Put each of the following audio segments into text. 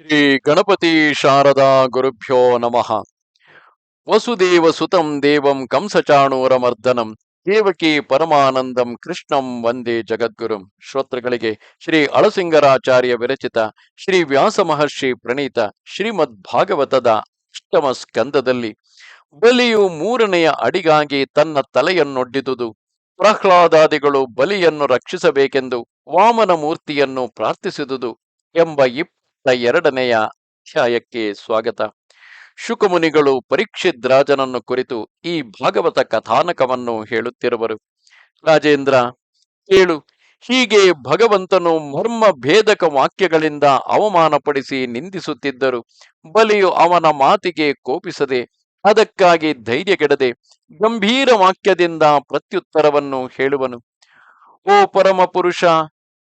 ಶ್ರೀ ಗಣಪತಿ ಶಾರದಾ ಗುರುಭ್ಯೋ ನಮಃ. ವಸುದೇವ ಸುತಂ ದೇವಂ ಕಂಸಚಾಣೂರಮರ್ದನಂ, ದೇವಕಿ ಪರಮಾನಂದಂ ಕೃಷ್ಣಂ ವಂದೇ ಜಗದ್ಗುರುಂ. ಶ್ರೋತೃಗಳಿಗೆ ಶ್ರೀ ಅಳಸಿಂಗರಾಚಾರ್ಯ ವಿರಚಿತ ಶ್ರೀ ವ್ಯಾಸ ಮಹರ್ಷಿ ಪ್ರಣೀತ ಶ್ರೀಮದ್ ಭಾಗವತದ ಅಷ್ಟಮ ಸ್ಕಂದದಲ್ಲಿ ಬಲಿಯು ಮೂರನೆಯ ಅಡಿಗಾಗಿ ತನ್ನ ತಲೆಯನ್ನೊಡ್ಡಿದುದು. ಪ್ರಹ್ಲಾದಾದಿಗಳು ಬಲಿಯನ್ನು ರಕ್ಷಿಸಬೇಕೆಂದು ವಾಮನ ಮೂರ್ತಿಯನ್ನು ಪ್ರಾರ್ಥಿಸಿದುದು ಎಂಬ ಇಪ್ಪತ್ತ ಎರಡನೆಯ ಅಧ್ಯಾಯಕ್ಕೆ ಸ್ವಾಗತ. ಶುಕಮುನಿಗಳು ಪರೀಕ್ಷಿತ್ ರಾಜನನ್ನು ಕುರಿತು ಈ ಭಾಗವತ ಕಥಾನಕವನ್ನು ಹೇಳುತ್ತಿರುವರು. ರಾಜೇಂದ್ರ, ಕೇಳು, ಹೀಗೆ ಭಗವಂತನು ಮರ್ಮ ಭೇದಕ ವಾಕ್ಯಗಳಿಂದ ಅವಮಾನಪಡಿಸಿ ನಿಂದಿಸುತ್ತಿದ್ದರು. ಬಲಿಯು ಅವನ ಮಾತಿಗೆ ಕೋಪಿಸದೆ, ಅದಕ್ಕಾಗಿ ಧೈರ್ಯಗೆಡದೆ ಗಂಭೀರ ವಾಕ್ಯದಿಂದ ಪ್ರತ್ಯುತ್ತರವನ್ನು ಹೇಳುವನು. ಓ ಪರಮ ಪುರುಷ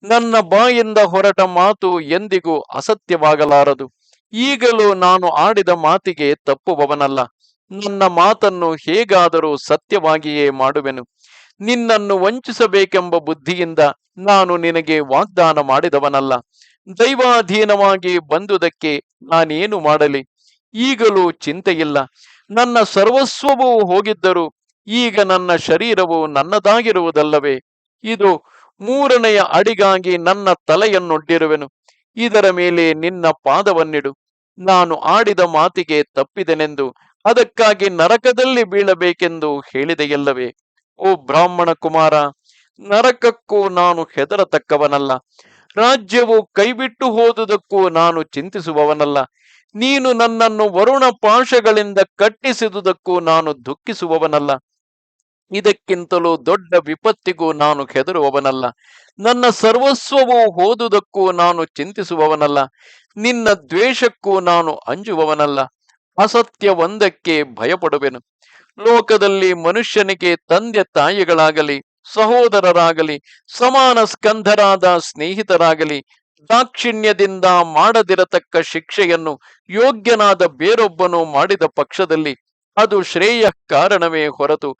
ನನ್ನ ಬಾಯಿಂದ ಹೊರಟ ಮಾತು ಎಂದಿಗೂ ಅಸತ್ಯವಾಗಲಾರದು. ಈಗಲೂ ನಾನು ಆಡಿದ ಮಾತಿಗೆ ತಪ್ಪುವವನಲ್ಲ. ನನ್ನ ಮಾತನ್ನು ಹೇಗಾದರೂ ಸತ್ಯವಾಗಿಯೇ ಮಾಡುವೆನು. ನಿನ್ನನ್ನು ವಂಚಿಸಬೇಕೆಂಬ ಬುದ್ಧಿಯಿಂದ ನಾನು ನಿನಗೆ ವಾಗ್ದಾನ ಮಾಡಿದವನಲ್ಲ. ದೈವಾಧೀನವಾಗಿ ಬಂದುದಕ್ಕೆ ನಾನೇನು ಮಾಡಲಿ? ಈಗಲೂ ಚಿಂತೆಯಿಲ್ಲ. ನನ್ನ ಸರ್ವಸ್ವವೂ ಹೋಗಿದ್ದರೂ ಈಗ ನನ್ನ ಶರೀರವು ನನ್ನದಾಗಿರುವುದಲ್ಲವೇ? ಇದು ಮೂರನೆಯ ಅಡಿಗಾಗಿ ನನ್ನ ತಲೆಯನ್ನೊಡ್ಡಿರುವೆನು. ಇದರ ಮೇಲೆ ನಿನ್ನ ಪಾದವನ್ನಿಡು. ನಾನು ಆಡಿದ ಮಾತಿಗೆ ತಪ್ಪಿದೆನೆಂದು, ಅದಕ್ಕಾಗಿ ನರಕದಲ್ಲಿ ಬೀಳಬೇಕೆಂದು ಹೇಳಿದೆಯಲ್ಲವೇ? ಓ ಬ್ರಾಹ್ಮಣ ಕುಮಾರ, ನರಕಕ್ಕೂ ನಾನು ಹೆದರತಕ್ಕವನಲ್ಲ. ರಾಜ್ಯವು ಕೈಬಿಟ್ಟು ಹೋದುದಕ್ಕೂ ನಾನು ಚಿಂತಿಸುವವನಲ್ಲ. ನೀನು ನನ್ನನ್ನು ವರುಣ ಪಾಶಗಳಿಂದ ಕಟ್ಟಿಸಿದುದಕ್ಕೂ ನಾನು ದುಃಖಿಸುವವನಲ್ಲ. ಇದಕ್ಕಿಂತಲೂ ದೊಡ್ಡ ವಿಪತ್ತಿಗೂ ನಾನು ಹೆದರುವವನಲ್ಲ. ನನ್ನ ಸರ್ವಸ್ವವು ಓದುವುದಕ್ಕೂ ನಾನು ಚಿಂತಿಸುವವನಲ್ಲ. ನಿನ್ನ ದ್ವೇಷಕ್ಕೂ ನಾನು ಅಂಜುವವನಲ್ಲ. ಅಸತ್ಯ ಒಂದಕ್ಕೆ ಭಯಪಡುವೆನು. ಲೋಕದಲ್ಲಿ ಮನುಷ್ಯನಿಗೆ ತಂದೆ ತಾಯಿಗಳಾಗಲಿ, ಸಹೋದರರಾಗಲಿ, ಸಮಾನ ಸ್ಕಂಧರಾದ ಸ್ನೇಹಿತರಾಗಲಿ, ದಾಕ್ಷಿಣ್ಯದಿಂದ ಮಾಡದಿರತಕ್ಕ ಶಿಕ್ಷೆಯನ್ನು ಯೋಗ್ಯನಾದ ಬೇರೊಬ್ಬನು ಮಾಡಿದ ಪಕ್ಷದಲ್ಲಿ ಅದು ಶ್ರೇಯ ಕಾರಣವೇ ಹೊರತು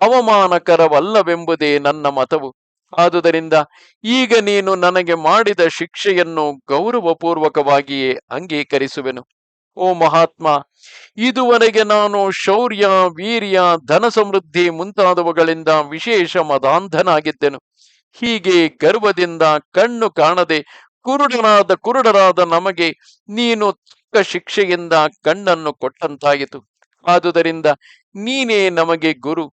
ಅವಮಾನಕರವಲ್ಲವೆಂಬುದೇ ನನ್ನ ಮತವು. ಆದುದರಿಂದ ಈಗ ನೀನು ನನಗೆ ಮಾಡಿದ ಶಿಕ್ಷೆಯನ್ನು ಗೌರವಪೂರ್ವಕವಾಗಿಯೇ ಅಂಗೀಕರಿಸುವೆನು. ಓ ಮಹಾತ್ಮ, ಇದುವರೆಗೆ ನಾನು ಶೌರ್ಯ, ವೀರ್ಯ, ಧನ ಸಮೃದ್ಧಿ ಮುಂತಾದವುಗಳಿಂದ ವಿಶೇಷ ಮದಾಂಧನಾಗಿದ್ದೆನು. ಹೀಗೆ ಗರ್ವದಿಂದ ಕಣ್ಣು ಕಾಣದೆ ಕುರುಡನಾದ ಕುರುಡರಾದ ನಮಗೆ ನೀನು ತಕ್ಕ ಶಿಕ್ಷೆಯಿಂದ ಕಣ್ಣನ್ನು ಕೊಟ್ಟಂತಾಯಿತು. ಆದುದರಿಂದ ನೀನೇ ನಮಗೆ ಗುರು.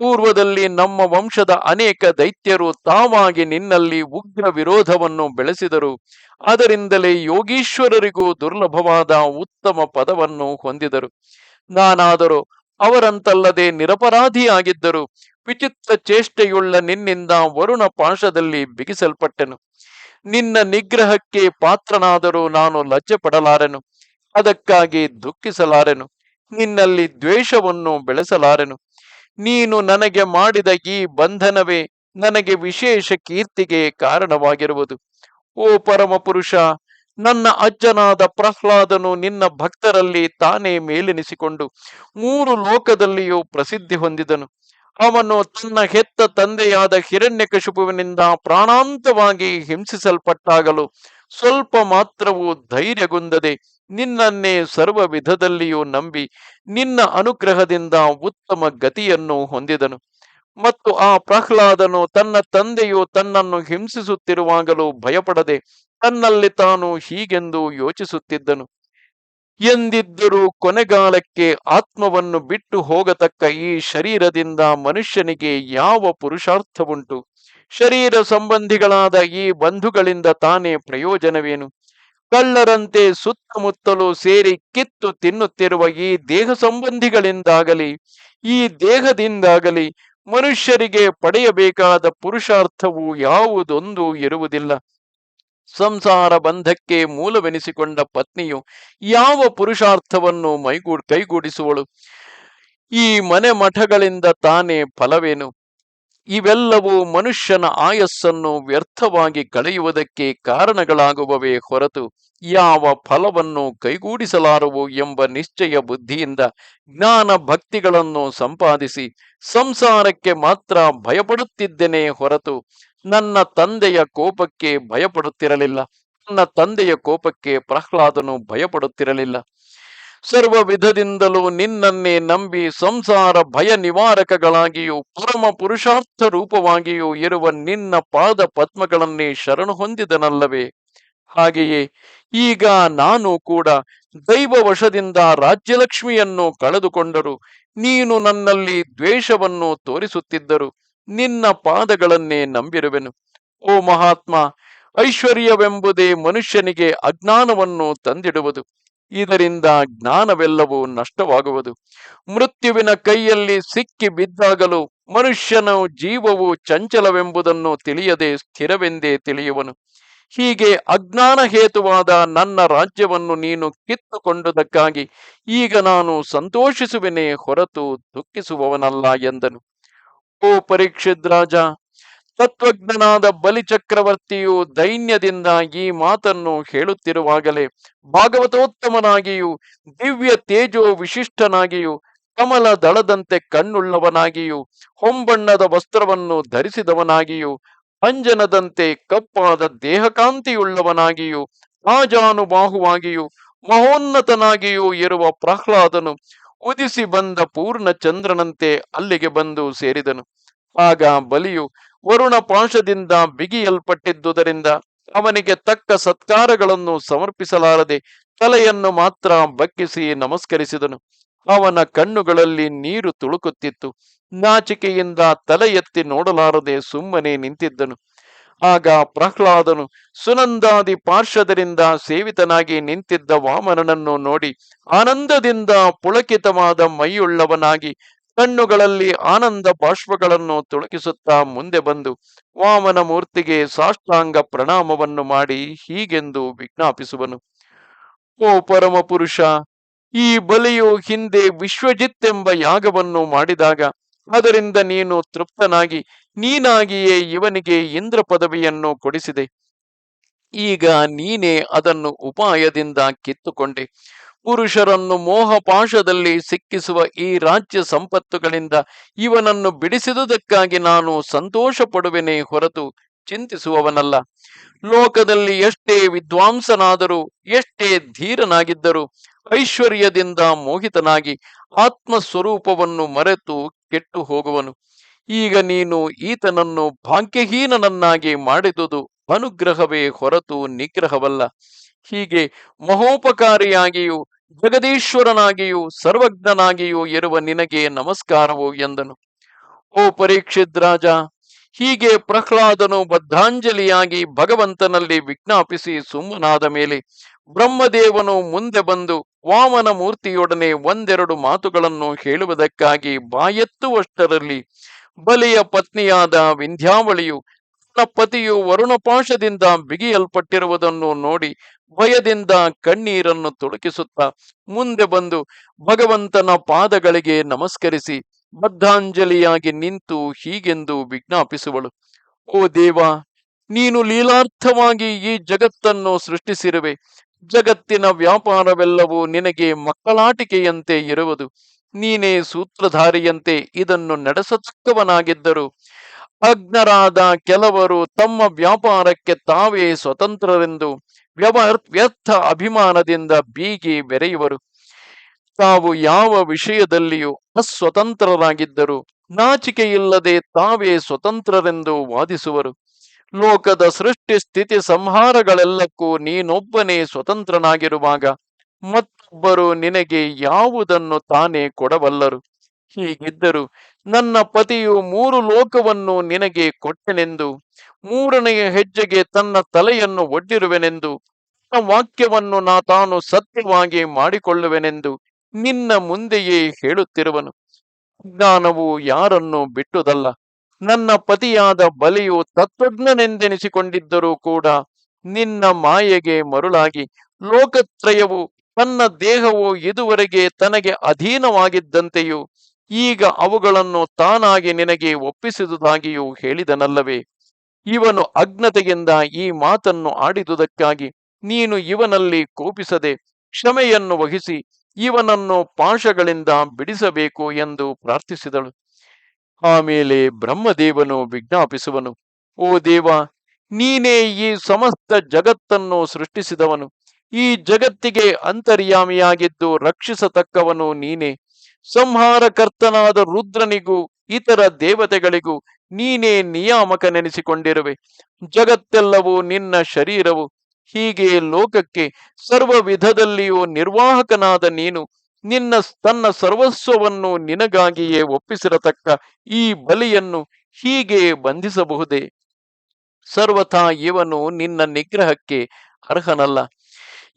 ಪೂರ್ವದಲ್ಲಿ ನಮ್ಮ ವಂಶದ ಅನೇಕ ದೈತ್ಯರು ತಾವಾಗಿ ನಿನ್ನಲ್ಲಿ ಉಗ್ರ ವಿರೋಧವನ್ನು ಬೆಳೆಸಿದರು. ಅದರಿಂದಲೇ ಯೋಗೀಶ್ವರರಿಗೂ ದುರ್ಲಭವಾದ ಉತ್ತಮ ಪದವನ್ನು ಹೊಂದಿದರು. ನಾನಾದರೂ ಅವರಂತಲ್ಲದೆ ನಿರಪರಾಧಿಯಾಗಿದ್ದರು. ವಿಚಿತ್ರ ಚೇಷ್ಟೆಯುಳ್ಳ ನಿನ್ನಿಂದ ವರುಣ ಪಾಶದಲ್ಲಿ ಬಿಗಿಸಲ್ಪಟ್ಟೆನು. ನಿನ್ನ ನಿಗ್ರಹಕ್ಕೆ ಪಾತ್ರನಾದರೂ ನಾನು ಲಜ್ಜೆ ಪಡಲಾರೆನು ಅದಕ್ಕಾಗಿ ದುಃಖಿಸಲಾರೆನು. ನಿನ್ನಲ್ಲಿ ದ್ವೇಷವನ್ನು ಬೆಳೆಸಲಾರೆನು. ನೀನು ನನಗೆ ಮಾಡಿದ ಈ ಬಂಧನವೇ ನನಗೆ ವಿಶೇಷ ಕೀರ್ತಿಗೆ ಕಾರಣವಾಗಿರುವುದು. ಓ ಪರಮಪುರುಷ, ನನ್ನ ಅಜ್ಜನಾದ ಪ್ರಹ್ಲಾದನು ನಿನ್ನ ಭಕ್ತರಲ್ಲಿ ತಾನೇ ಮೇಲೆನಿಸಿಕೊಂಡು ಮೂರು ಲೋಕದಲ್ಲಿಯೂ ಪ್ರಸಿದ್ಧಿ ಹೊಂದಿದನು. ಅವನು ತನ್ನ ಹೆತ್ತ ತಂದೆಯಾದ ಹಿರಣ್ಯಕಶುಪುವಿನಿಂದ ಪ್ರಾಣಾಂತವಾಗಿ ಹಿಂಸಿಸಲ್ಪಟ್ಟಾಗಲು ಸ್ವಲ್ಪ ಮಾತ್ರವೂ ಧೈರ್ಯಗುಂದದೆ ನಿನ್ನನ್ನೇ ಸರ್ವ ವಿಧದಲ್ಲಿಯೂ ನಂಬಿ ನಿನ್ನ ಅನುಗ್ರಹದಿಂದ ಉತ್ತಮ ಗತಿಯನ್ನು ಹೊಂದಿದನು. ಮತ್ತು ಆ ಪ್ರಹ್ಲಾದನು ತನ್ನ ತಂದೆಯು ತನ್ನನ್ನು ಹಿಂಸಿಸುತ್ತಿರುವಾಗಲೂ ಭಯಪಡದೆ ತನ್ನಲ್ಲಿ ತಾನು ಹೀಗೆಂದು ಯೋಚಿಸುತ್ತಿದ್ದನು. ಎಂದಿದ್ದರೂ ಕೊನೆಗಾಲಕ್ಕೆ ಆತ್ಮವನ್ನು ಬಿಟ್ಟು ಹೋಗತಕ್ಕ ಈ ಶರೀರದಿಂದ ಮನುಷ್ಯನಿಗೆ ಯಾವ ಪುರುಷಾರ್ಥವುಂಟು? ಶರೀರ ಸಂಬಂಧಿಗಳಾದ ಈ ಬಂಧುಗಳಿಂದ ತಾನೇ ಪ್ರಯೋಜನವೇನು? ಕಳ್ಳರಂತೆ ಸುತ್ತಮುತ್ತಲು ಸೇರಿ ಕಿತ್ತು ತಿನ್ನುತ್ತಿರುವ ಈ ದೇಹ ಸಂಬಂಧಿಗಳಿಂದಾಗಲಿ, ಈ ದೇಹದಿಂದಾಗಲಿ ಮನುಷ್ಯರಿಗೆ ಪಡೆಯಬೇಕಾದ ಪುರುಷಾರ್ಥವು ಯಾವುದೊಂದು ಇರುವುದಿಲ್ಲ. ಸಂಸಾರ ಬಂಧಕ್ಕೆ ಮೂಲವೆನಿಸಿಕೊಂಡ ಪತ್ನಿಯು ಯಾವ ಪುರುಷಾರ್ಥವನ್ನು ಮೈಗೂ ಕೈಗೂಡಿಸುವಳು? ಈ ಮನೆ ಮಠಗಳಿಂದ ತಾನೇ ಫಲವೇನು? ಇವೆಲ್ಲವೂ ಮನುಷ್ಯನ ಆಯಸ್ಸನ್ನು ವ್ಯರ್ಥವಾಗಿ ಕಳೆಯುವುದಕ್ಕೆ ಕಾರಣಗಳಾಗುವವೇ ಹೊರತು ಯಾವ ಫಲವನ್ನು ಕೈಗೂಡಿಸಲಾರವು ಎಂಬ ನಿಶ್ಚಯ ಬುದ್ಧಿಯಿಂದ ಜ್ಞಾನ ಭಕ್ತಿಗಳನ್ನು ಸಂಪಾದಿಸಿ ಸಂಸಾರಕ್ಕೆ ಮಾತ್ರ ಭಯಪಡುತ್ತಿದ್ದೇನೆ ಹೊರತು ನನ್ನ ತಂದೆಯ ಕೋಪಕ್ಕೆ ಭಯಪಡುತ್ತಿರಲಿಲ್ಲ. ನನ್ನ ತಂದೆಯ ಕೋಪಕ್ಕೆ ಪ್ರಹ್ಲಾದನು ಭಯಪಡುತ್ತಿರಲಿಲ್ಲ. ಸರ್ವ ವಿಧದಿಂದಲೂ ನಿನ್ನನ್ನೇ ನಂಬಿ ಸಂಸಾರ ಭಯ ನಿವಾರಕಗಳಾಗಿಯೂ ಪರಮ ಪುರುಷಾರ್ಥ ರೂಪವಾಗಿಯೂ ಇರುವ ನಿನ್ನ ಪಾದ ಪದ್ಮಗಳನ್ನೇ ಶರಣು ಹೊಂದಿದನಲ್ಲವೇ? ಹಾಗೆಯೇ ಈಗ ನಾನು ಕೂಡ ದೈವ ವಶದಿಂದ ರಾಜ್ಯಲಕ್ಷ್ಮಿಯನ್ನು ಕಳೆದುಕೊಂಡರು. ನೀನು ನನ್ನಲ್ಲಿ ದ್ವೇಷವನ್ನು ತೋರಿಸುತ್ತಿದ್ದರು. ನಿನ್ನ ಪಾದಗಳನ್ನೇ ನಂಬಿರುವೆನು. ಓ ಮಹಾತ್ಮ, ಐಶ್ವರ್ಯವೆಂಬುದೇ ಮನುಷ್ಯನಿಗೆ ಅಜ್ಞಾನವನ್ನು ತಂದಿಡುವುದು. ಇದರಿಂದ ಜ್ಞಾನವೆಲ್ಲವೂ ನಷ್ಟವಾಗುವುದು. ಮೃತ್ಯುವಿನ ಕೈಯಲ್ಲಿ ಸಿಕ್ಕಿ ಬಿದ್ದಾಗಲೂ ಮನುಷ್ಯನ ಜೀವವು ಚಂಚಲವೆಂಬುದನ್ನು ತಿಳಿಯದೆ ಸ್ಥಿರವೆಂದೇ ತಿಳಿಯುವನು. ಹೀಗೆ ಅಜ್ಞಾನ ಹೇತುವಾದ ನನ್ನ ರಾಜ್ಯವನ್ನು ನೀನು ಕಿತ್ತುಕೊಂಡುದಕ್ಕಾಗಿ ಈಗ ನಾನು ಸಂತೋಷಿಸುವೆನೇ ಹೊರತು ದುಃಖಿಸುವವನಲ್ಲ ಎಂದನು. ಓ ಪರೀಕ್ಷಿತ್ ರಾಜ ತತ್ವಜ್ಞನಾದ ಬಲಿಚಕ್ರವರ್ತಿಯು ದೈನ್ಯದಿಂದ ಈ ಮಾತನ್ನು ಹೇಳುತ್ತಿರುವಾಗಲೇ ಭಾಗವತೋತ್ತಮನಾಗಿಯೂ, ದಿವ್ಯ ತೇಜೋ ವಿಶಿಷ್ಟನಾಗಿಯೂ, ಕಮಲ ದಳದಂತೆ ಕಣ್ಣುಳ್ಳವನಾಗಿಯೂ, ಹೊಂಬಣ್ಣದ ವಸ್ತ್ರವನ್ನು ಧರಿಸಿದವನಾಗಿಯೂ, ಅಂಜನದಂತೆ ಕಪ್ಪಾದ ದೇಹಕಾಂತಿಯುಳ್ಳವನಾಗಿಯೂ ಆಜಾನುಬಾಹುವಾಗಿಯೂ ಮಹೋನ್ನತನಾಗಿಯೂ ಇರುವ ಪ್ರಹ್ಲಾದನು ಉದಿಸಿ ಬಂದ ಪೂರ್ಣ ಚಂದ್ರನಂತೆ ಅಲ್ಲಿಗೆ ಬಂದು ಸೇರಿದನು. ಆಗ ಬಲಿಯು ವರುಣ ಪಾಶದಿಂದ ಬಿಗಿಯಲ್ಪಟ್ಟಿದ್ದುದರಿಂದ ಅವನಿಗೆ ತಕ್ಕ ಸತ್ಕಾರಗಳನ್ನು ಸಮರ್ಪಿಸಲಾರದೆ ತಲೆಯನ್ನು ಮಾತ್ರ ಬಕ್ಕಿಸಿ ನಮಸ್ಕರಿಸಿದನು. ಅವನ ಕಣ್ಣುಗಳಲ್ಲಿ ನೀರು ತುಳುಕುತ್ತಿತ್ತು. ನಾಚಿಕೆಯಿಂದ ತಲೆ ಎತ್ತಿ ನೋಡಲಾರದೆ ಸುಮ್ಮನೆ ನಿಂತಿದ್ದನು. ಆಗ ಪ್ರಹ್ಲಾದನು ಸುನಂದಾದಿ ಪಾರ್ಶ್ವದರಿಂದ ಸೇವಿತನಾಗಿ ನಿಂತಿದ್ದ ವಾಮನನನ್ನು ನೋಡಿ ಆನಂದದಿಂದ ಪುಳಕಿತವಾದ ಮೈಯುಳ್ಳವನಾಗಿ ಕಣ್ಣುಗಳಲ್ಲಿ ಆನಂದ ಬಾಷ್ಪಗಳನ್ನು ತುಳುಕಿಸುತ್ತಾ ಮುಂದೆ ಬಂದು ವಾಮನ ಮೂರ್ತಿಗೆ ಸಾಷ್ಟಾಂಗ ಪ್ರಣಾಮವನ್ನು ಮಾಡಿ ಹೀಗೆಂದು ವಿಜ್ಞಾಪಿಸುವನು. ಓ ಪರಮ ಪುರುಷ, ಈ ಬಲಿಯು ಹಿಂದೆ ವಿಶ್ವಜಿತ್ ಎಂಬ ಯಾಗವನ್ನು ಮಾಡಿದಾಗ ಅದರಿಂದ ನೀನು ತೃಪ್ತನಾಗಿ ನೀನಾಗಿಯೇ ಇವನಿಗೆ ಇಂದ್ರ ಪದವಿಯನ್ನು ಕೊಡಿಸಿದೆ. ಈಗ ನೀನೇ ಅದನ್ನು ಉಪಾಯದಿಂದ ಕಿತ್ತುಕೊಂಡೆ. ಪುರುಷರನ್ನು ಮೋಹಪಾಶದಲ್ಲಿ ಸಿಕ್ಕಿಸುವ ಈ ರಾಜ್ಯ ಸಂಪತ್ತುಗಳಿಂದ ಇವನನ್ನು ಬಿಡಿಸಿದುದಕ್ಕಾಗಿ ನಾನು ಸಂತೋಷ ಪಡುವೆನೇ ಹೊರತು ಚಿಂತಿಸುವವನಲ್ಲ. ಲೋಕದಲ್ಲಿ ಎಷ್ಟೇ ವಿದ್ವಾಂಸನಾದರೂ, ಎಷ್ಟೇ ಧೀರನಾಗಿದ್ದರೂ, ಐಶ್ವರ್ಯದಿಂದ ಮೋಹಿತನಾಗಿ ಆತ್ಮ ಸ್ವರೂಪವನ್ನು ಮರೆತು ಕೆಟ್ಟು ಹೋಗುವನು ಈಗ ನೀನು ಈತನನ್ನು ಭಾಗ್ಯಹೀನನನ್ನಾಗಿ ಮಾಡಿದುದು ಅನುಗ್ರಹವೇ ಹೊರತು ನಿಗ್ರಹವಲ್ಲ. ಹೀಗೆ ಮಹೋಪಕಾರಿಯಾಗಿಯೂ, ಜಗದೀಶ್ವರನಾಗಿಯೂ, ಸರ್ವಜ್ಞನಾಗಿಯೂ ಇರುವ ನಿನಗೆ ನಮಸ್ಕಾರವು ಎಂದನು. ಓ ಪರೀಕ್ಷಿತ್ ರಾಜ, ಹೀಗೆ ಪ್ರಹ್ಲಾದನು ಬದ್ಧಾಂಜಲಿಯಾಗಿ ಭಗವಂತನಲ್ಲಿ ವಿಜ್ಞಾಪಿಸಿ ಸುಮ್ಮನಾದ ಮೇಲೆ ಬ್ರಹ್ಮದೇವನು ಮುಂದೆ ಬಂದು ವಾಮನ ಮೂರ್ತಿಯೊಡನೆ ಒಂದೆರಡು ಮಾತುಗಳನ್ನು ಹೇಳುವುದಕ್ಕಾಗಿ ಬಾಯೆತ್ತುವಷ್ಟರಲ್ಲಿ ಬಲಿಯ ಪತ್ನಿಯಾದ ವಿಂಧ್ಯಾವಳಿಯು ಪತಿಯು ವರುಣಪಾಶದಿಂದ ಬಿಗಿಯಲ್ಪಟ್ಟಿರುವುದನ್ನು ನೋಡಿ ಭಯದಿಂದ ಕಣ್ಣೀರನ್ನು ತುಳುಕಿಸುತ್ತಾ ಮುಂದೆ ಬಂದು ಭಗವಂತನ ಪಾದಗಳಿಗೆ ನಮಸ್ಕರಿಸಿ ಬದ್ಧಾಂಜಲಿಯಾಗಿ ನಿಂತು ಹೀಗೆಂದು ವಿಜ್ಞಾಪಿಸುವಳು. ಓ ದೇವ, ನೀನು ಲೀಲಾರ್ಥವಾಗಿ ಈ ಜಗತ್ತನ್ನು ಸೃಷ್ಟಿಸಿರುವೆ. ಜಗತ್ತಿನ ವ್ಯಾಪಾರವೆಲ್ಲವೂ ನಿನಗೆ ಮಕ್ಕಳಾಟಿಕೆಯಂತೆ ಇರುವುದು. ನೀನೇ ಸೂತ್ರಧಾರಿಯಂತೆ ಇದನ್ನು ನಡೆಸತಕ್ಕವನಾಗಿದ್ದರು ಅಜ್ಞರಾದ ಕೆಲವರು ತಮ್ಮ ವ್ಯಾಪಾರಕ್ಕೆ ತಾವೇ ಸ್ವತಂತ್ರರೆಂದು ವ್ಯರ್ಥ ಅಭಿಮಾನದಿಂದ ಬೀಗಿ ಬೆರೆಯುವರು. ತಾವು ಯಾವ ವಿಷಯದಲ್ಲಿಯೂ ಅಸ್ವತಂತ್ರರಾಗಿದ್ದರು ನಾಚಿಕೆಯಿಲ್ಲದೆ ತಾವೇ ಸ್ವತಂತ್ರರೆಂದು ವಾದಿಸುವರು. ಲೋಕದ ಸೃಷ್ಟಿ ಸ್ಥಿತಿ ಸಂಹಾರಗಳೆಲ್ಲಕ್ಕೂ ನೀನೊಬ್ಬನೇ ಸ್ವತಂತ್ರನಾಗಿರುವಾಗ ಮತ್ತೊಬ್ಬರು ನಿನಗೆ ಯಾವುದನ್ನು ತಾನೇ ಕೊಡಬಲ್ಲರು. ಹೀಗಿದ್ದರು ನನ್ನ ಪತಿಯು ಮೂರು ಲೋಕವನ್ನು ನಿನಗೆ ಕೊಟ್ಟೆನೆಂದು, ಮೂರನೆಯ ಹೆಜ್ಜೆಗೆ ತನ್ನ ತಲೆಯನ್ನು ಒಡ್ಡಿರುವೆನೆಂದು ವಾಕ್ಯವನ್ನು ನಾ ತಾನು ಸತ್ಯವಾಗಿ ಮಾಡಿಕೊಳ್ಳುವೆನೆಂದು ನಿನ್ನ ಮುಂದೆಯೇ ಹೇಳುತ್ತಿರುವನು. ಜ್ಞಾನವು ಯಾರನ್ನು ಬಿಟ್ಟುದಲ್ಲ. ನನ್ನ ಪತಿಯಾದ ಬಲಿಯು ತತ್ವಜ್ಞನೆಂದೆನಿಸಿಕೊಂಡಿದ್ದರೂ ಕೂಡ ನಿನ್ನ ಮಾಯೆಗೆ ಮರುಳಾಗಿ, ಲೋಕತ್ರಯವು ತನ್ನ ದೇಹವು ಇದುವರೆಗೆ ತನಗೆ ಅಧೀನವಾಗಿದ್ದಂತೆಯೂ ಈಗ ಅವುಗಳನ್ನು ತಾನಾಗಿ ನಿನಗೆ ಒಪ್ಪಿಸಿದುದಾಗಿಯೂ ಹೇಳಿದನಲ್ಲವೇ? ಇವನು ಅಜ್ಞತೆಯಿಂದ ಈ ಮಾತನ್ನು ಆಡಿದುದಕ್ಕಾಗಿ ನೀನು ಇವನಲ್ಲಿ ಕೋಪಿಸದೆ ಕ್ಷಮೆಯನ್ನು ವಹಿಸಿ ಇವನನ್ನು ಪಾಶಗಳಿಂದ ಬಿಡಿಸಬೇಕು ಎಂದು ಪ್ರಾರ್ಥಿಸಿದಳು. ಆಮೇಲೆ ಬ್ರಹ್ಮದೇವನು ವಿಜ್ಞಾಪಿಸುವನು, ಓ ದೇವ, ನೀನೇ ಈ ಸಮಸ್ತ ಜಗತ್ತನ್ನು ಸೃಷ್ಟಿಸಿದವನು. ಈ ಜಗತ್ತಿಗೆ ಅಂತರ್ಯಾಮಿಯಾಗಿದ್ದು ರಕ್ಷಿಸತಕ್ಕವನು ನೀನೇ. ಸಂಹಾರಕರ್ತನಾದ ರುದ್ರನಿಗೂ ಇತರ ದೇವತೆಗಳಿಗೂ ನೀನೇ ನಿಯಾಮಕನೆನಿಸಿಕೊಂಡಿರುವೆ. ಜಗತ್ತೆಲ್ಲವೂ ನಿನ್ನ ಶರೀರವು. ಹೀಗೆ ಲೋಕಕ್ಕೆ ಸರ್ವ ವಿಧದಲ್ಲಿಯೂ ನಿರ್ವಾಹಕನಾದ ನೀನು ನಿನ್ನ ತನ್ನ ಸರ್ವಸ್ವವನ್ನು ನಿನಗಾಗಿಯೇ ಒಪ್ಪಿಸಿರತಕ್ಕ ಈ ಬಲಿಯನ್ನು ಹೀಗೆ ಬಂಧಿಸಬಹುದೇ? ಸರ್ವಥಾ ಇವನು ನಿನ್ನ ನಿಗ್ರಹಕ್ಕೆ ಅರ್ಹನಲ್ಲ.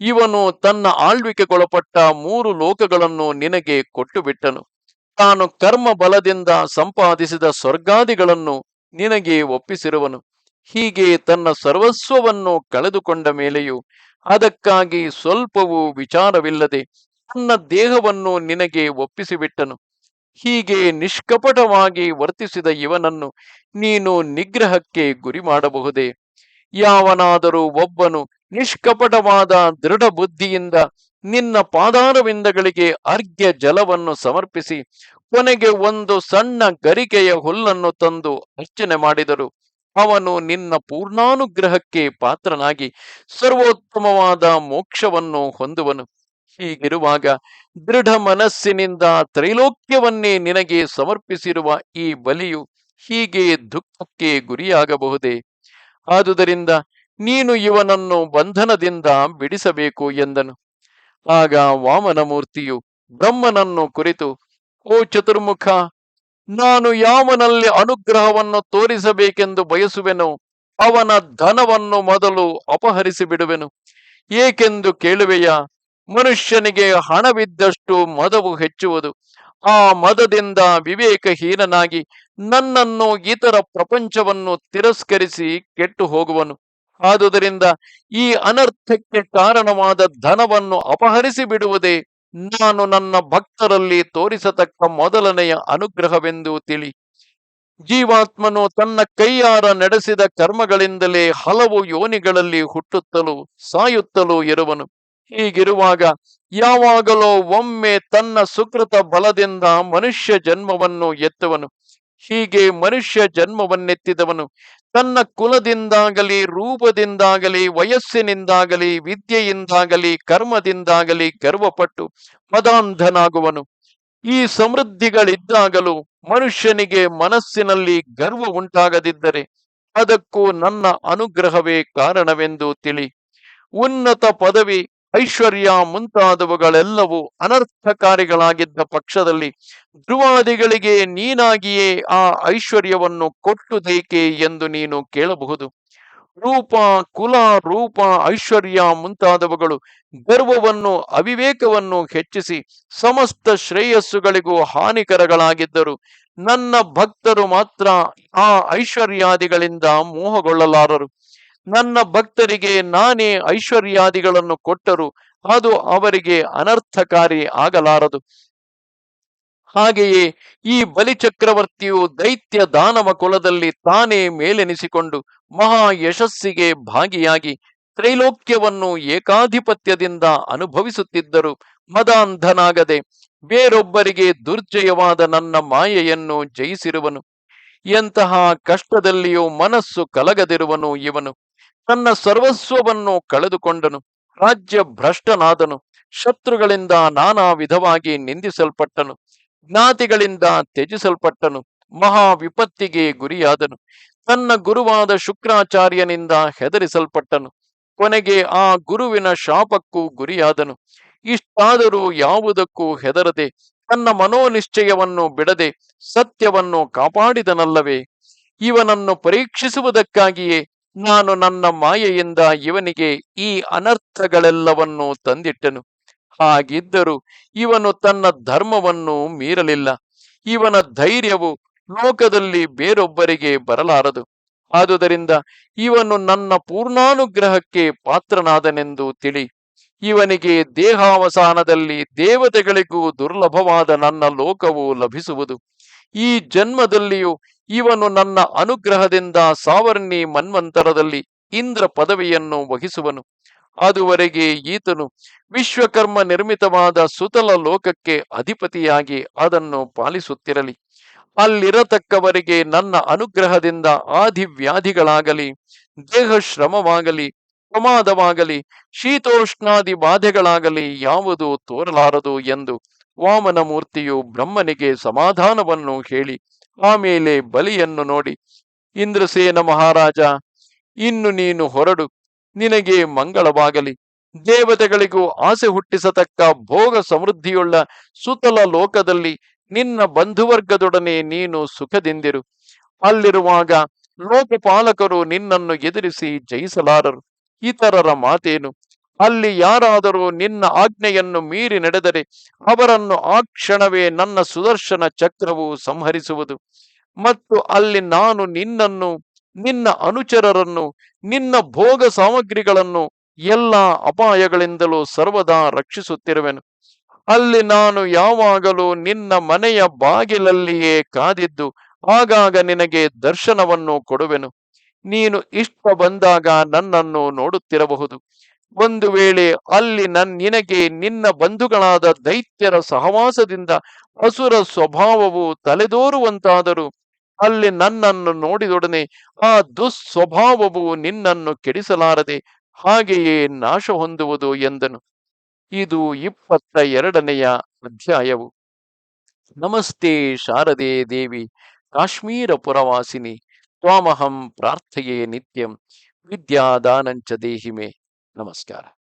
ಇವನು ತನ್ನ ಆಳ್ವಿಕೆಗೊಳಪಟ್ಟ ಮೂರು ಲೋಕಗಳನ್ನು ನಿನಗೆ ಕೊಟ್ಟು ಬಿಟ್ಟನು ತಾನು ಕರ್ಮ ಬಲದಿಂದ ಸಂಪಾದಿಸಿದ ಸ್ವರ್ಗಾದಿಗಳನ್ನು ನಿನಗೆ ಒಪ್ಪಿಸಿರುವನು. ಹೀಗೆ ತನ್ನ ಸರ್ವಸ್ವವನ್ನು ಕಳೆದುಕೊಂಡ ಮೇಲೆಯೂ ಅದಕ್ಕಾಗಿ ಸ್ವಲ್ಪವೂ ವಿಚಾರವಿಲ್ಲದೆ ತನ್ನ ದೇಹವನ್ನು ನಿನಗೆ ಒಪ್ಪಿಸಿಬಿಟ್ಟನು. ಹೀಗೆ ನಿಷ್ಕಪಟವಾಗಿ ವರ್ತಿಸಿದ ಇವನನ್ನು ನೀನು ನಿಗ್ರಹಕ್ಕೆ ಗುರಿ ಮಾಡಬಹುದೇ ಯಾವನಾದರೂ ಒಬ್ಬನು ನಿಷ್ಕಪಟವಾದ ದೃಢ ಬುದ್ಧಿಯಿಂದ ನಿನ್ನ ಪಾದಾರವಿಂದಗಳಿಗೆ ಅರ್ಘ್ಯ ಜಲವನ್ನು ಸಮರ್ಪಿಸಿ ಕೊನೆಗೆ ಒಂದು ಸಣ್ಣ ಗರಿಕೆಯ ಹುಲ್ಲನ್ನು ತಂದು ಅರ್ಚನೆ ಮಾಡಿದರು. ಅವನು ನಿನ್ನ ಪೂರ್ಣಾನುಗ್ರಹಕ್ಕೆ ಪಾತ್ರನಾಗಿ ಸರ್ವೋತ್ತಮವಾದ ಮೋಕ್ಷವನ್ನು ಹೊಂದುವನು. ಹೀಗಿರುವಾಗ ದೃಢ ಮನಸ್ಸಿನಿಂದ ತ್ರೈಲೋಕ್ಯವನ್ನೇ ನಿನಗೆ ಸಮರ್ಪಿಸಿರುವ ಈ ಬಲಿಯು ಹೀಗೆ ದುಃಖಕ್ಕೆ ಗುರಿಯಾಗಬಹುದೇ? ಆದುದರಿಂದ ನೀನು ಇವನನ್ನು ಬಂಧನದಿಂದ ಬಿಡಿಸಬೇಕು ಎಂದನು. ಆಗ ವಾಮನ ಮೂರ್ತಿಯು ಬ್ರಹ್ಮನನ್ನು ಕುರಿತು, ಓ ಚತುರ್ಮುಖ, ನಾನು ಯಾವನಲ್ಲಿ ಅನುಗ್ರಹವನ್ನು ತೋರಿಸಬೇಕೆಂದು ಬಯಸುವೆನು, ಅವನ ಧನವನ್ನು ಮೊದಲು ಅಪಹರಿಸಿ ಬಿಡುವೆನು ಏಕೆಂದು ಕೇಳುವೆಯ, ಮನುಷ್ಯನಿಗೆ ಹಣವಿದ್ದಷ್ಟು ಮದವು ಹೆಚ್ಚುವುದು. ಆ ಮದದಿಂದ ವಿವೇಕಹೀನನಾಗಿ ನನ್ನನ್ನು ಇತರ ಪ್ರಪಂಚವನ್ನು ತಿರಸ್ಕರಿಸಿ ಕೆಟ್ಟು ಹೋಗುವನು. ಆದುದರಿಂದ ಈ ಅನರ್ಥಕ್ಕೆ ಕಾರಣವಾದ ಧನವನ್ನು ಅಪಹರಿಸಿ ಬಿಡುವುದೇ ನಾನು ನನ್ನ ಭಕ್ತರಲ್ಲಿ ತೋರಿಸತಕ್ಕ ಮೊದಲನೆಯ ಅನುಗ್ರಹವೆಂದು ತಿಳಿ. ಜೀವಾತ್ಮನು ತನ್ನ ಕೈಯಾರ ನಡೆಸಿದ ಕರ್ಮಗಳಿಂದಲೇ ಹಲವು ಯೋನಿಗಳಲ್ಲಿ ಹುಟ್ಟುತ್ತಲೂ ಸಾಯುತ್ತಲೂ ಇರುವನು. ಹೀಗಿರುವಾಗ ಯಾವಾಗಲೋ ಒಮ್ಮೆ ತನ್ನ ಸುಕೃತ ಬಲದಿಂದ ಮನುಷ್ಯ ಜನ್ಮವನ್ನು ಎತ್ತುವನು. ಹೀಗೆ ಮನುಷ್ಯ ಜನ್ಮವನ್ನೆತ್ತಿದವನು. ತನ್ನ ಕುಲದಿಂದಾಗಲಿ, ರೂಪದಿಂದಾಗಲಿ, ವಯಸ್ಸಿನಿಂದಾಗಲಿ, ವಿದ್ಯೆಯಿಂದಾಗಲಿ, ಕರ್ಮದಿಂದಾಗಲಿ ಗರ್ವಪಟ್ಟು ಮದಾಂಧನಾಗುವನು. ಈ ಸಮೃದ್ಧಿಗಳಿದ್ದಾಗಲೂ ಮನುಷ್ಯನಿಗೆ ಮನಸ್ಸಿನಲ್ಲಿ ಗರ್ವ ಉಂಟಾಗದಿದ್ದರೆ ಅದಕ್ಕೂ ನನ್ನ ಅನುಗ್ರಹವೇ ಕಾರಣವೆಂದು ತಿಳಿ. ಉನ್ನತ ಪದವಿ ಐಶ್ವರ್ಯ ಮುಂತಾದವುಗಳೆಲ್ಲವೂ ಅನರ್ಥಕಾರಿಗಳಾಗಿದ್ದ ಪಕ್ಷದಲ್ಲಿ ಧ್ರುವಾದಿಗಳಿಗೆ ನೀನಾಗಿಯೇ ಆ ಐಶ್ವರ್ಯವನ್ನು ಕೊಟ್ಟುದೇಕೆ ಎಂದು ನೀನು ಕೇಳಬಹುದು. ರೂಪ, ಕುಲ, ರೂಪ, ಐಶ್ವರ್ಯ ಮುಂತಾದವುಗಳು ಗರ್ವವನ್ನು, ಅವಿವೇಕವನ್ನು ಹೆಚ್ಚಿಸಿ ಸಮಸ್ತ ಶ್ರೇಯಸ್ಸುಗಳಿಗೂ ಹಾನಿಕರಗಳಾಗಿದ್ದರು. ನನ್ನ ಭಕ್ತರು ಮಾತ್ರ ಆ ಐಶ್ವರ್ಯಾದಿಗಳಿಂದ ಮೋಹಗೊಳ್ಳಲಾರರು. ನನ್ನ ಭಕ್ತರಿಗೆ ನಾನೇ ಐಶ್ವರ್ಯಾದಿಗಳನ್ನು ಕೊಟ್ಟರು, ಅದು ಅವರಿಗೆ ಅನರ್ಥಕಾರಿ ಆಗಲಾರದು. ಹಾಗೆಯೇ ಈ ಬಲಿಚಕ್ರವರ್ತಿಯು ದೈತ್ಯ ದಾನವ ಕುಲದಲ್ಲಿ ತಾನೇ ಮೇಲೆನಿಸಿಕೊಂಡು ಮಹಾ ಯಶಸ್ಸಿಗೆ ಭಾಗಿಯಾಗಿ ತ್ರೈಲೋಕ್ಯವನ್ನು ಏಕಾಧಿಪತ್ಯದಿಂದ ಅನುಭವಿಸುತ್ತಿದ್ದರು. ಮದಾಂಧನಾಗದೆ ಬೇರೊಬ್ಬರಿಗೆ ದುರ್ಜಯವಾದ ನನ್ನ ಮಾಯೆಯನ್ನು ಜಯಿಸಿರುವನು. ಎಂತಹ ಕಷ್ಟದಲ್ಲಿಯೂ ಮನಸ್ಸು ಕಲಗದಿರುವನು ಇವನು. ತನ್ನ ಸರ್ವಸ್ವವನ್ನು ಕಳೆದುಕೊಂಡನು. ರಾಜ್ಯ ಭ್ರಷ್ಟನಾದನು. ಶತ್ರುಗಳಿಂದ ನಾನಾ ವಿಧವಾಗಿ ನಿಂದಿಸಲ್ಪಟ್ಟನು. ಜ್ಞಾತಿಗಳಿಂದ ತ್ಯಜಿಸಲ್ಪಟ್ಟನು. ಮಹಾ ವಿಪತ್ತಿಗೆ ಗುರಿಯಾದನು. ತನ್ನ ಗುರುವಾದ ಶುಕ್ರಾಚಾರ್ಯನಿಂದ ಹೆದರಿಸಲ್ಪಟ್ಟನು. ಕೊನೆಗೆ ಆ ಗುರುವಿನ ಶಾಪಕ್ಕೂ ಗುರಿಯಾದನು. ಇಷ್ಟಾದರೂ ಯಾವುದಕ್ಕೂ ಹೆದರದೆ, ತನ್ನ ಮನೋನಿಶ್ಚಯವನ್ನು ಬಿಡದೆ, ಸತ್ಯವನ್ನು ಕಾಪಾಡಿದನಲ್ಲವೇ? ಇವನನ್ನು ಪರೀಕ್ಷಿಸುವುದಕ್ಕಾಗಿಯೇ ನಾನು ನನ್ನ ಮಾಯೆಯಿಂದ ಇವನಿಗೆ ಈ ಅನರ್ಥಗಳೆಲ್ಲವನ್ನೂ ತಂದಿಟ್ಟನು. ಹಾಗಿದ್ದರೂ ಇವನು ತನ್ನ ಧರ್ಮವನ್ನು ಮೀರಲಿಲ್ಲ. ಇವನ ಧೈರ್ಯವು ಲೋಕದಲ್ಲಿ ಬೇರೊಬ್ಬರಿಗೆ ಬರಲಾರದು. ಆದುದರಿಂದ ಇವನು ನನ್ನ ಪೂರ್ಣಾನುಗ್ರಹಕ್ಕೆ ಪಾತ್ರನಾದನೆಂದು ತಿಳಿ. ಇವನಿಗೆ ದೇಹಾವಸಾನದಲ್ಲಿ ದೇವತೆಗಳಿಗೂ ದುರ್ಲಭವಾದ ನನ್ನ ಲೋಕವು ಲಭಿಸುವುದು. ಈ ಜನ್ಮದಲ್ಲಿಯೂ ಇವನು ನನ್ನ ಅನುಗ್ರಹದಿಂದ ಸಾವರ್ಣಿ ಮನ್ವಂತರದಲ್ಲಿ ಇಂದ್ರ ಪದವಿಯನ್ನು ವಹಿಸುವನು. ಅದುವರೆಗೆ ಈತನು ವಿಶ್ವಕರ್ಮ ನಿರ್ಮಿತವಾದ ಸುತಲ ಲೋಕಕ್ಕೆ ಅಧಿಪತಿಯಾಗಿ ಅದನ್ನು ಪಾಲಿಸುತ್ತಿರಲಿ. ಅಲ್ಲಿರತಕ್ಕವರಿಗೆ ನನ್ನ ಅನುಗ್ರಹದಿಂದ ಆದಿವ್ಯಾಧಿಗಳಾಗಲಿ ದೇಹ ಶ್ರಮವಾಗಲಿ ಪ್ರಮಾದವಾಗಲಿ, ಶೀತೋಷ್ಣಾದಿ ಬಾಧೆಗಳಾಗಲಿ ಯಾವುದು ತೋರಲಾರದು ಎಂದು ವಾಮನ ಮೂರ್ತಿಯು ಬ್ರಹ್ಮನಿಗೆ ಸಮಾಧಾನವನ್ನು ಹೇಳಿ ಆಮೇಲೆ ಬಲಿಯನ್ನು ನೋಡಿ, ಇಂದ್ರಸೇನ ಮಹಾರಾಜ, ಇನ್ನು ನೀನು ಹೊರಡು, ನಿನಗೆ ಮಂಗಳವಾಗಲಿ. ದೇವತೆಗಳಿಗೂ ಆಸೆ ಹುಟ್ಟಿಸತಕ್ಕ ಭೋಗ ಸಮೃದ್ಧಿಯುಳ್ಳ ಸುತಲ ಲೋಕದಲ್ಲಿ ನಿನ್ನ ಬಂಧುವರ್ಗದೊಡನೆ ನೀನು ಸುಖದಿಂದಿರು. ಅಲ್ಲಿರುವಾಗ ಲೋಕಪಾಲಕರು ನಿನ್ನನ್ನು ಎದುರಿಸಿ ಜಯಿಸಲಾರರು. ಇತರರ ಮಾತೇನು? ಅಲ್ಲಿ ಯಾರಾದರೂ ನಿನ್ನ ಆಜ್ಞೆಯನ್ನು ಮೀರಿ ನಡೆದರೆ ಅವರನ್ನು ಆ ಕ್ಷಣವೇ ನನ್ನ ಸುದರ್ಶನ ಚಕ್ರವು ಸಂಹರಿಸುವುದು. ಮತ್ತು ಅಲ್ಲಿ ನಾನು ನಿನ್ನನ್ನು, ನಿನ್ನ ಅನುಚರರನ್ನು, ನಿನ್ನ ಭೋಗ ಸಾಮಗ್ರಿಗಳನ್ನು ಎಲ್ಲ ಅಪಾಯಗಳಿಂದಲೂ ಸರ್ವದಾ ರಕ್ಷಿಸುತ್ತಿರುವೆನು. ಅಲ್ಲಿ ನಾನು ಯಾವಾಗಲೂ ನಿನ್ನ ಮನೆಯ ಬಾಗಿಲಲ್ಲಿಯೇ ಕಾದಿದ್ದು ಆಗಾಗ ನಿನಗೆ ದರ್ಶನವನ್ನು ಕೊಡುವೆನು. ನೀನು ಇಷ್ಟ ಬಂದಾಗ ನನ್ನನ್ನು ನೋಡುತ್ತಿರಬಹುದು. ಒಂದು ವೇಳೆ ಅಲ್ಲಿ ನನ್ ನಿನಗೆ ನಿನ್ನ ಬಂಧುಗಳಾದ ದೈತ್ಯರ ಸಹವಾಸದಿಂದ ಅಸುರ ಸ್ವಭಾವವು ತಲೆದೋರುವಂತಾದರೂ ಅಲ್ಲಿ ನನ್ನನ್ನು ನೋಡಿದೊಡನೆ ಆ ದುಸ್ವಭಾವವು ನಿನ್ನನ್ನು ಕೆಡಿಸಲಾರದೆ ಹಾಗೆಯೇ ನಾಶ ಹೊಂದುವುದು ಎಂದನು. ಇದು ಇಪ್ಪತ್ತ ಎರಡನೆಯ ಅಧ್ಯಾಯವು. ನಮಸ್ತೆ ಶಾರದೆ ದೇವಿ, ಕಾಶ್ಮೀರ ಪುರವಾಸಿನಿ, ತ್ವಾಮಹಂ ಪ್ರಾರ್ಥೆಯೇ ನಿತ್ಯಂ, ವಿದ್ಯಾದಾನಂಚ ದೇಹಿಮೆ. नमस्कार।